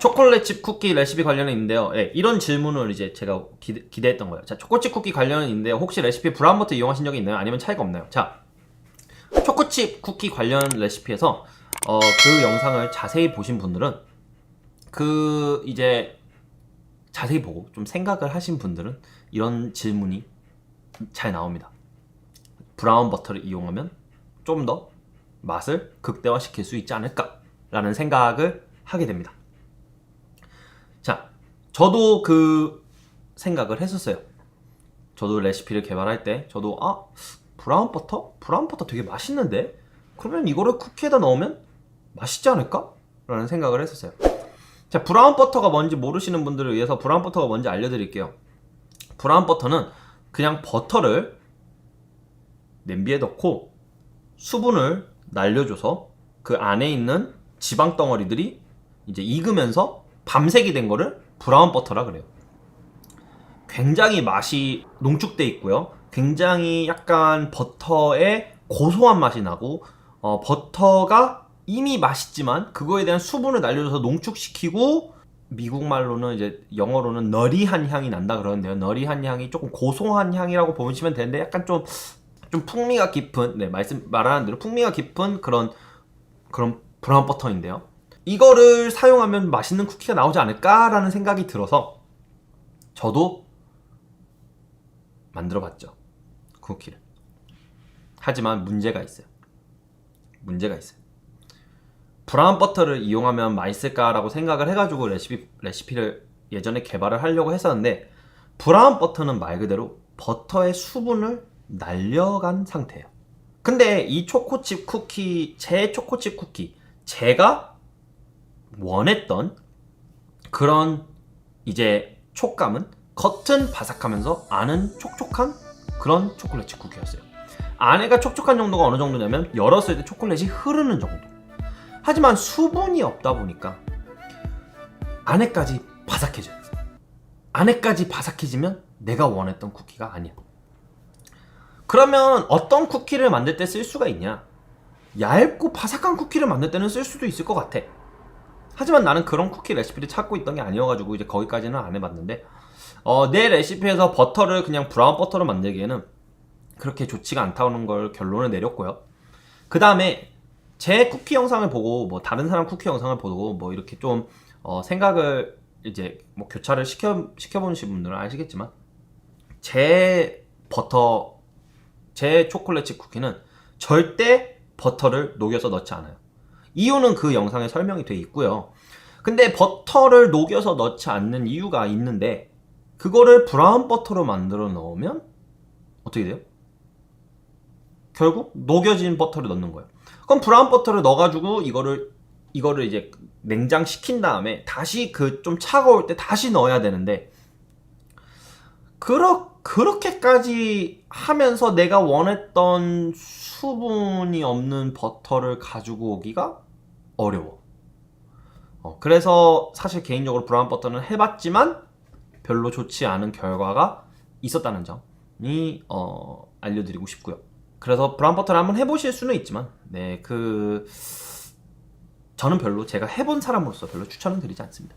초콜릿 칩 쿠키 레시피 관련은 있는데요. 예, 이런 질문을 이제 제가 기대, 기대했던 거예요. 자, 초코칩 쿠키 관련은 있는데요. 혹시 레시피 브라운버터 이용하신 적이 있나요? 아니면 차이가 없나요? 자, 초코칩 쿠키 관련 레시피에서 어, 그 영상을 자세히 보신 분들은 그 이제 자세히 보고 좀 생각을 하신 분들은 이런 질문이 잘 나옵니다. 브라운 버터를 이용하면 좀 더 맛을 극대화시킬 수 있지 않을까라는 생각을 하게 됩니다. 자, 저도 그 생각을 했었어요. 저도 레시피를 개발할 때 저도 아 브라운 버터? 브라운 버터 되게 맛있는데? 그러면 이거를 쿠키에다 넣으면 맛있지 않을까? 라는 생각을 했었어요. 자, 브라운 버터가 뭔지 모르시는 분들을 위해서 브라운 버터가 뭔지 알려드릴게요. 브라운 버터는 그냥 버터를 냄비에 넣고 수분을 날려줘서 그 안에 있는 지방 덩어리들이 이제 익으면서 밤색이 된 거를 브라운 버터라 그래요. 굉장히 맛이 농축돼 있고요. 굉장히 약간 버터의 고소한 맛이 나고 어, 버터가 이미 맛있지만 그거에 대한 수분을 날려줘서 농축시키고 미국 말로는 이제 영어로는 너리한 향이 난다 그러는데요. 너리한 향이 조금 고소한 향이라고 보시면 되는데 약간 좀좀 풍미가 깊은 네 말씀 말하는 대로 풍미가 깊은 그런 그런 브라운 버터인데요. 이거를 사용하면 맛있는 쿠키가 나오지 않을까라는 생각이 들어서 저도 만들어 봤죠 쿠키를. 하지만 문제가 있어요. 문제가 있어요. 브라운 버터를 이용하면 맛있을까라고 생각을 해가지고 레시피 레시피를 예전에 개발을 하려고 했었는데 브라운 버터는 말 그대로 버터의 수분을 날려간 상태예요. 근데 이 초코칩 쿠키, 제 초코칩 쿠키, 제가 원했던 그런 이제 촉감은 겉은 바삭하면서 안은 촉촉한 그런 초콜릿 칩 쿠키였어요. 안에가 촉촉한 정도가 어느 정도냐면 열었을 때 초콜릿이 흐르는 정도. 하지만 수분이 없다 보니까 안에까지 바삭해져요. 안에까지 바삭해지면 내가 원했던 쿠키가 아니야. 그러면 어떤 쿠키를 만들 때 쓸 수가 있냐? 얇고 바삭한 쿠키를 만들 때는 쓸 수도 있을 것 같아. 하지만 나는 그런 쿠키 레시피를 찾고 있던 게 아니어가지고 이제 거기까지는 안 해봤는데 어, 내 레시피에서 버터를 그냥 브라운 버터로 만들기에는 그렇게 좋지가 않다는 걸 결론을 내렸고요. 그 다음에 제 쿠키 영상을 보고 뭐 다른 사람 쿠키 영상을 보고 뭐 이렇게 좀 어, 생각을 이제 뭐 교차를 시켜 시켜보신 분들은 아시겠지만 제 버터 제 초콜릿 칩 쿠키는 절대 버터를 녹여서 넣지 않아요. 이유는 그 영상에 설명이 돼 있고요. 근데 버터를 녹여서 넣지 않는 이유가 있는데 그거를 브라운 버터로 만들어 넣으면 어떻게 돼요? 결국 녹여진 버터를 넣는 거예요. 그럼 브라운 버터를 넣어가지고 이거를 이거를 이제 냉장 시킨 다음에 다시 그 좀 차가울 때 다시 넣어야 되는데 그렇 그렇게까지 하면서 내가 원했던 수분이 없는 버터를 가지고 오기가 어려워. 어, 그래서 사실 개인적으로 브라운 버터는 해봤지만 별로 좋지 않은 결과가 있었다는 점이 어, 알려드리고 싶고요. 그래서 브라운 버터를 한번 해보실 수는 있지만, 네, 그 저는 별로 제가 해본 사람으로서 별로 추천은 드리지 않습니다.